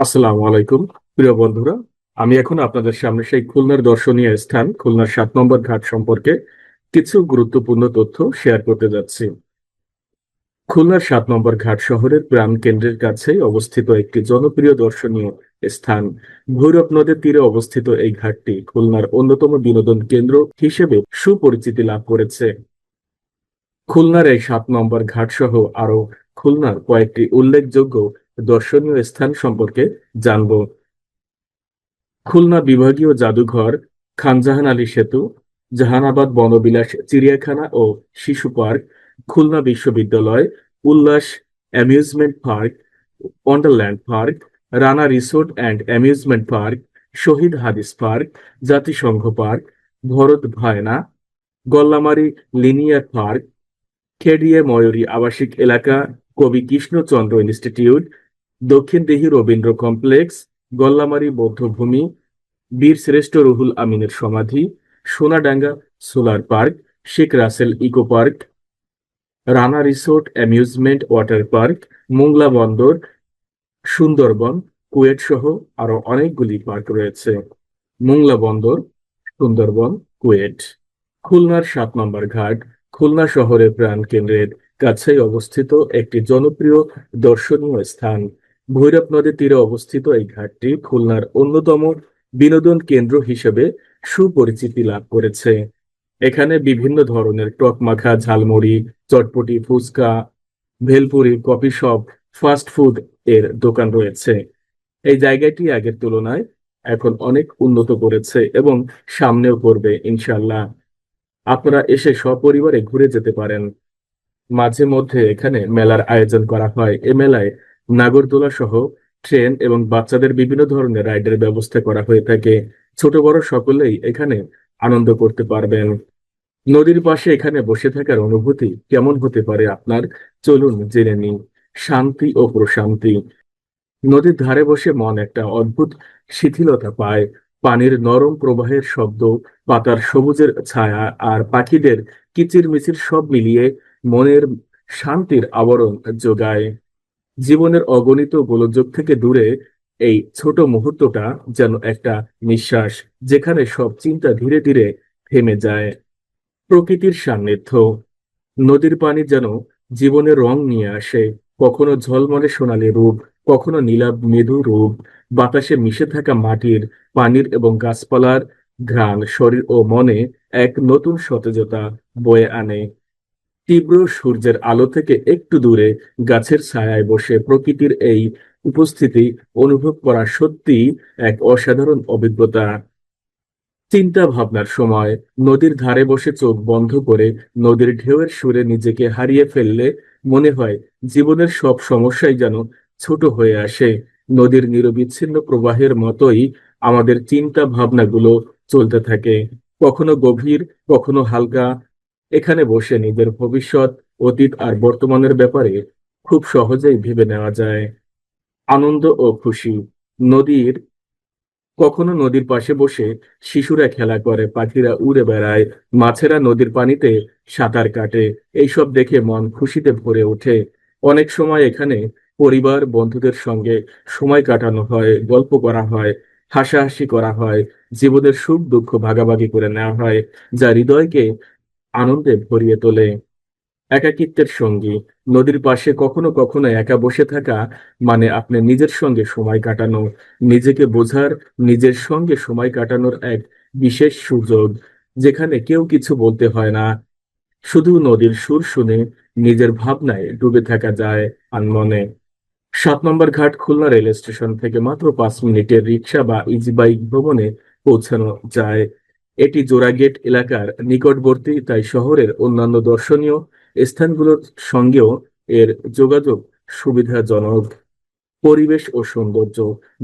আসসালামু আলাইকুম, প্রিয় বন্ধুরা। আমি এখন আপনাদের সামনে সেই খুলনার দর্শনীয় স্থান, খুলনার সাত নম্বর ঘাট সম্পর্কে কিছু গুরুত্বপূর্ণ তথ্য শেয়ার করতে যাচ্ছি। খুলনার সাত নম্বর ঘাট শহরের প্রাণ কেন্দ্রের কাছে অবস্থিত একটি জনপ্রিয় দর্শনীয় স্থান। ভৈরব নদের তীরে অবস্থিত এই ঘাটটি খুলনার অন্যতম বিনোদন কেন্দ্র হিসেবে সুপরিচিতি লাভ করেছে। খুলনার এই সাত নম্বর ঘাট সহ আরও খুলনার কয়েকটি উল্লেখযোগ্য দর্শনীয় স্থান সম্পর্কে জানব। খুলনা বিভাগীয় জাদুঘর, খানজাহান আলী সেতু, জাহানাবাদ বনবিলাস চিড়িয়াখানা ও শিশু পার্ক, খুলনা বিশ্ববিদ্যালয়, Ullas amusement park, wonderland park, Rana resort and amusement park, Shahid Hadis park, জাতিসংঘ park, Bharat Bhayna, Gollamari linear park খেডিয়ে Mayuri আবাসিক এলাকা, কবি কৃষ্ণচন্দ্র ইনস্টিটিউট দক্ষিণ দিঘি রবীন্দ্র কমপ্লেক্স, গল্লামারি বৌদ্ধভূমি, বীর শ্রেষ্ঠ রুহুল আমিনের সমাধি, Sonadanga solar park, Sheikh Russel eco park, Rana resort amusement water park, Mongla বন্দর, সুন্দরবন কুয়েট সহ আরও অনেকগুলি পার্ক রয়েছে। মোংলা বন্দর, সুন্দরবন কুয়েট খুলনার সাত নম্বর ঘাট, খুলনা শহরের প্রাণ কেন্দ্রের কাছেই অবস্থিত একটি জনপ্রিয় দর্শনীয় স্থান। ভৈরব নদীর তীরে অবস্থিত এই ঘাটটি খুলনার অন্যতম বিনোদন কেন্দ্র হিসেবে সুপরিচিতি লাভ করেছে। এখানে বিভিন্ন ধরনের টক মাখা jhalmuri, chotpoti, fuchka, bhelpuri, coffee shop, fast food এর দোকান রয়েছে। এই জায়গাটি আগের তুলনায় এখন অনেক উন্নত করেছে এবং সামনেও করবে ইনশাল্লাহ আপনারা এসে সপরিবারে ঘুরে যেতে পারেন। মাঝে মধ্যে এখানে মেলার আয়োজন করা হয়। এ মেলায় নাগরদোলা সহ ট্রেন এবং বাচ্চাদের বিভিন্ন ধরনের রাইডের ব্যবস্থা করা হয়ে থাকে। ছোট বড় সকলেই এখানে আনন্দ করতে পারবেন। নদীর পাশে এখানে বসে থাকার অনুভূতি কেমন হতে পারে আপনার? চলুন জেনে নিন শান্তি ও প্রশান্তি। নদীর ধারে বসে মন একটা অদ্ভুত শিথিলতা পায়। পানির নরম প্রবাহের শব্দ, পাতার সবুজের ছায়া আর পাখিদের কিচিরমিচির সব মিলিয়ে মনের শান্তির আবরণ যোগায়। জীবনের অগণিত গোলযোগ থেকে দূরে এই ছোট মুহূর্তটা যেন একটা নিঃশ্বাস যেখানে সব চিন্তা ধীরে ধীরে থেমে যায়। প্রকৃতির সান্নিধ্য। নদীর পানি যেন জীবনের রং নিয়ে আসে। কখনো ঝলমলে সোনালি রূপ, কখনো নীলাভ মৃদু রূপ। বাতাসে মিশে থাকা মাটির, পানির এবং গাছপালার ঘ্রাণ শরীর ও মনে এক নতুন সতেজতা বয়ে আনে। তীব্র সূর্যের আলো থেকে একটু দূরে গাছের ছায়ায় বসে প্রকৃতির এই উপস্থিতি অনুভব করা সত্যি এক অসাধারণ অভিজ্ঞতা। চিন্তা ভাবনার সময় নদীর ধারে বসে চোখ বন্ধ করে নদীর ঢেউয়ের সুরে নিজেকে হারিয়ে ফেললে মনে হয় জীবনের সব সমস্যাই যেন ছোট হয়ে আসে। নদীর নিরবিচ্ছিন্ন প্রবাহের মতোই আমাদের চিন্তা ভাবনাগুলো চলতে থাকে। কখনো গভীর, কখনো হালকা এখানে বসে নিজের ভবিষ্যৎ, অতীত আর বর্তমানের ব্যাপারে খুব সহজেই ভেবে নেওয়া যায়। আনন্দ ও খুশি। নদীর, কখনো নদীর পাশে বসে শিশুরা খেলা করে, পাখিরা উড়ে বেড়ায়, মাছেরা নদীর পানিতে সাঁতার কাটে, এইসব দেখে মন খুশিতে ভরে ওঠে। অনেক সময় এখানে পরিবার, বন্ধুদের সঙ্গে সময় কাটানো হয়, গল্প করা হয়, হাসাহাসি করা হয়, জীবনের সুখ দুঃখ ভাগাভাগি করে নেওয়া হয়, যা হৃদয়কে আনন্দে ভরিয়ে তোলে। একাকিত্বের সঙ্গী, নদীর পাশে কখনো কখনো একা বসে থাকা মানে আপনি নিজের সঙ্গে সময় কাটানো, নিজেকে বোঝার, নিজের সঙ্গে সময় কাটানোর এক বিশেষ সুযোগ, যেখানে কেউ কিছু বলতে হয় না। শুধু নদীর সুর শুনে নিজের ভাবনায় ডুবে থাকা যায় আনমনে। সাত নম্বর ঘাট খুলনা রেল স্টেশন থেকে মাত্র পাঁচ মিনিটের রিক্সা বা ইজি বাইক পৌঁছানো যায়। এটি জোড়াগেট এলাকার নিকটবর্তী, তাই শহরের অন্যান্য দর্শনীয় স্থানগুলোর সঙ্গেও এর যোগাযোগ সুবিধাজনক। পরিবেশ ও সৌন্দর্য,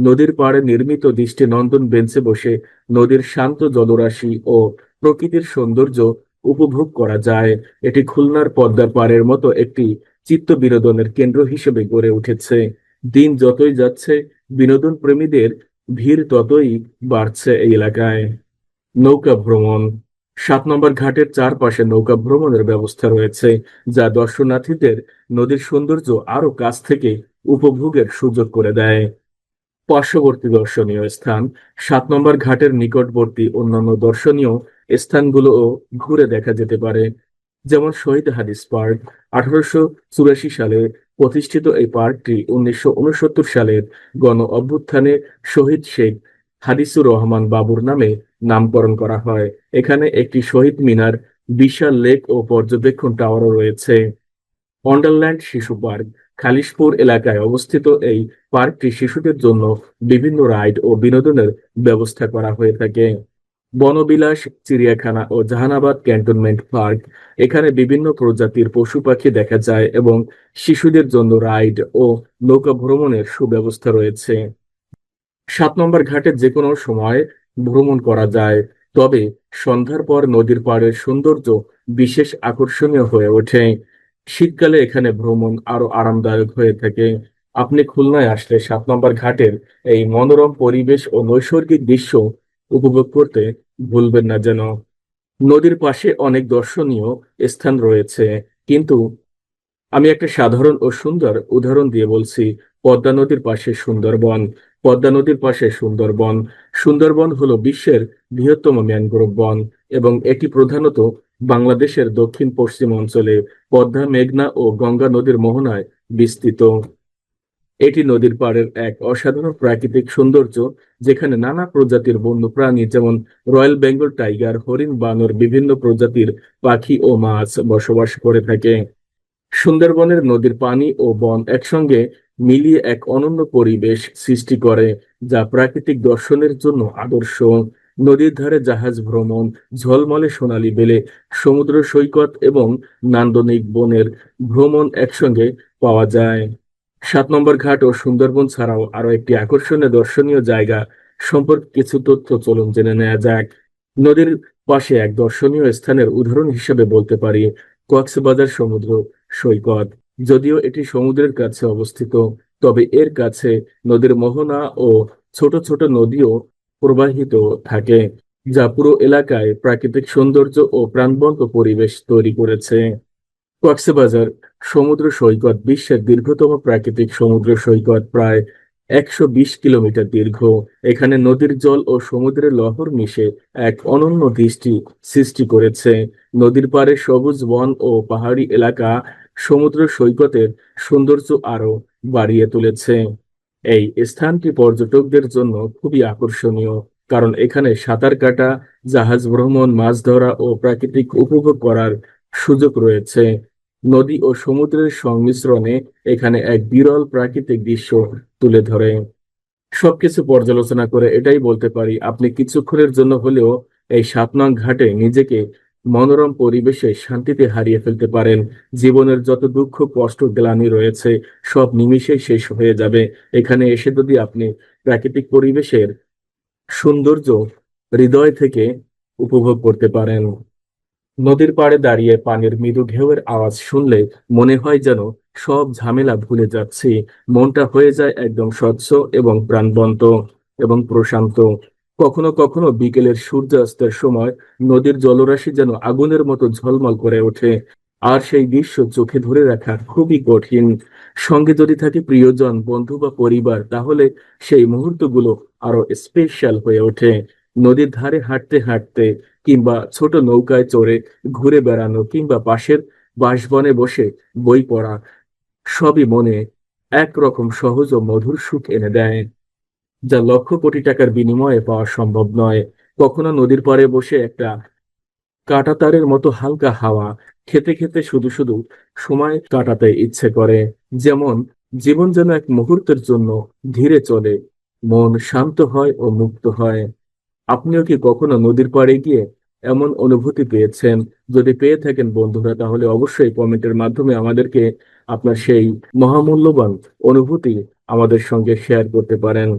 নদীর পাড়ে নির্মিত দৃষ্টি নন্দন বেঞ্চে বসে নদীর শান্ত জলরাশি ও প্রকৃতির সৌন্দর্য উপভোগ করা যায়। এটি খুলনার পদ্মার পাড়ের মতো একটি চিত্ত বিনোদনের কেন্দ্র হিসেবে গড়ে উঠেছে। দিন যতই যাচ্ছে বিনোদন প্রেমীদের ভিড় ততই বাড়ছে এই এলাকায়। নৌকা ভ্রমণ। সাত নম্বর ঘাটের চারপাশে নৌকা ভ্রমণের ব্যবস্থা রয়েছে, যা দর্শনার্থীদের নদীর সৌন্দর্য আরও কাছ থেকে উপভোগের সুযোগ করে দেয়। পার্শ্ববর্তী দর্শনীয় স্থান, সাত নম্বর ঘাটের নিকটবর্তী অন্যান্য দর্শনীয় স্থানগুলোও ঘুরে দেখা যেতে পারে, যেমন শহীদ হাদিস পার্ক। আঠারোশো চুরাশি সালে প্রতিষ্ঠিত এই পার্কটি উনিশশো উনসত্তর সালের গণ অভ্যুত্থানে শহীদ শেখ হাদিসুর রহমান বাবুর নামে নামকরণ করা হয়। এখানে একটি শহীদ মিনার, বিশাল লেক ও পর্যবেক্ষণ টাওয়ারও রয়েছে। ওয়ান্ডারল্যান্ড শিশু পার্ক, খালিশপুর এলাকায় অবস্থিত এই পার্কটি শিশুদের জন্য বিভিন্ন রাইড ও বিনোদনের ব্যবস্থা করা হয়ে থাকে। বনবিলাস, চিড়িয়াখানা ও জাহানাবাদ ক্যান্টনমেন্ট পার্ক, এখানে বিভিন্ন প্রজাতির পশু পাখি দেখা যায় এবং শিশুদের জন্য রাইড ও নৌকা ভ্রমণের সুব্যবস্থা রয়েছে। সাত নম্বর ঘাটে যে কোনো সময় ভ্রমণ করা যায়। তবে সন্ধ্যার পর নদীর পাড়ের সৌন্দর্য বিশেষ আকর্ষণীয় হয়ে ওঠে। শীতকালে এখানে ভ্রমণ আরও আরামদায়ক হয়ে থাকে। আপনি খুলনায় আসলে সাত নম্বর ঘাটের এই মনোরম পরিবেশ ও নৈসর্গিক দৃশ্য উপভোগ করতে ভুলবেন না যেন। নদীর পাশে অনেক দর্শনীয় স্থান রয়েছে, কিন্তু আমি একটা সাধারণ ও সুন্দর উদাহরণ দিয়ে বলছি। পদ্মা নদীর পাশে সুন্দরবন। পদ্মা নদীর পাশে সুন্দরবন। সুন্দরবন হলো বিশ্বের বৃহত্তম ম্যানগ্রোভ বন এবং এটি প্রধানত বাংলাদেশের দক্ষিণ পশ্চিম অঞ্চলে পদ্মা, মেঘনা ও গঙ্গা নদীর মোহনায় বিস্তৃত। এটি নদীর পাড়ের এক অসাধারণ প্রাকৃতিক সৌন্দর্য, যেখানে নানা প্রজাতির বন্যপ্রাণী যেমন রয়্যাল বেঙ্গল টাইগার, হরিণ বানর, বিভিন্ন প্রজাতির পাখি ও মাছ বসবাস করে থাকে। সুন্দরবনের নদীর পানি ও বন একসঙ্গে মিলিয়ে এক অনন্য পরিবেশ সৃষ্টি করে, যা প্রাকৃতিক দর্শনের জন্য আদর্শ। নদীর ধারে জাহাজ ভ্রমণ, ঝলমলে সোনালী বেলে, সমুদ্র সৈকত এবং নান্দনিক বনের ভ্রমণ একসঙ্গে পাওয়া যায়। সাত নম্বর ঘাট ও সুন্দরবন ছাড়াও আরও একটি আকর্ষণীয় দর্শনীয় জায়গা। সম্পর্কে কিছু তথ্য চলুন জেনে নেওয়া যাক। নদীর পাশে এক দর্শনীয় স্থানের উদাহরণ হিসেবে বলতে পারি, কক্সবাজার সমুদ্র সৈকত। যদিও এটি সমুদ্রের কাছে অবস্থিত, তবে এর কাছে নদীর মোহনা ও ছোট ছোট নদীও প্রবাহিত থাকে, যা পুরো এলাকায় প্রাকৃতিক সৌন্দর্য ও প্রাণবন্ত পরিবেশ তৈরি করেছে। কক্সবাজার সমুদ্র সৈকত বিশ্বের দীর্ঘতম প্রাকৃতিক সমুদ্র সৈকত, প্রায় একশো বিশ কিলোমিটার দীর্ঘ। এখানে নদীর জল ও সমুদ্রের লহর মিশে এক অনন্য দৃষ্টি সৃষ্টি করেছে। নদীর পাড়ে সবুজ বন ও পাহাড়ি এলাকা সমুদ্র সৈকতের সৌন্দর্য আরও বাড়িয়ে তুলেছে। এই স্থানটি পর্যটকদের জন্য খুবই আকর্ষণীয়, কারণ এখানে সাঁতার কাটা, জাহাজ ভ্রমণ, মাছ ধরা ও প্রাকৃতিক উপভোগ করার সুযোগ রয়েছে। নদী ও সমুদ্রের সংমিশ্রণে এখানে এক বিরল প্রাকৃতিক দৃশ্য তুলে ধরে। সবকিছু পর্যালোচনা করে এটাই বলতে পারি, আপনি কিছুক্ষণের জন্য হলেও এই সাত নং ঘাটে নিজেকে মনোরম পরিবেশে শান্তিতে হারিয়ে ফেলতে পারেন। জীবনের যত দুঃখ, কষ্ট, গ্লানি রয়েছে, সব নিমিষেই শেষ হয়ে যাবে। এখানে এসে যদি আপনি প্রাকৃতিক পরিবেশের সৌন্দর্য হৃদয় থেকে উপভোগ করতে পারেন। নদীর পাড়ে দাঁড়িয়ে পানির মৃদু ঢেউয়ের আওয়াজ শুনলে মনে হয় যেন সব ঝামেলা ভুলে যাচ্ছি। মনটা হয়ে যায় একদম স্বচ্ছ এবং প্রাণবন্ত এবং প্রশান্ত। কখনো কখনো বিকেলের সূর্যাস্তের সময় নদীর জলরাশি যেন আগুনের মতো ঝলমল করে ওঠে, আর সেই দৃশ্য চোখে ধরে রাখা খুবই কঠিন। সঙ্গে যদি থাকে প্রিয়জন, বন্ধু বা পরিবার, তাহলে সেই মুহূর্তগুলো আরও স্পেশাল হয়ে ওঠে। নদীর ধারে হাঁটতে হাঁটতে কিংবা ছোট নৌকায় চড়ে ঘুরে বেড়ানো কিংবা পাশের বাসবনে বসে বই পড়া, সবই মনে একরকম সহজ ও মধুর সুখ এনে দেয়। যা লক্ষ কোটি টাকার বিনিময়ে পাওয়া সম্ভব নয়। কখনো নদীর পাড়ে বসে একটা কাঁটাতারের মতো হালকা হাওয়া খেতে খেতে শুধু শুধু সময় কাটাতে ইচ্ছে করে, যেমন জীবন যেন এক মুহূর্তের জন্য ধীরে চলে, মন শান্ত হয় ও মুক্ত হয়। আপনিও কি কখনো নদীর পাড়ে গিয়ে এমন অনুভূতি পেয়েছেন? যদি পেয়ে থাকেন বন্ধুরা, তাহলে অবশ্যই কমেন্টের মাধ্যমে আমাদেরকে আপনার সেই মহামূল্যবান অনুভূতি আমাদের সঙ্গে শেয়ার করতে পারেন।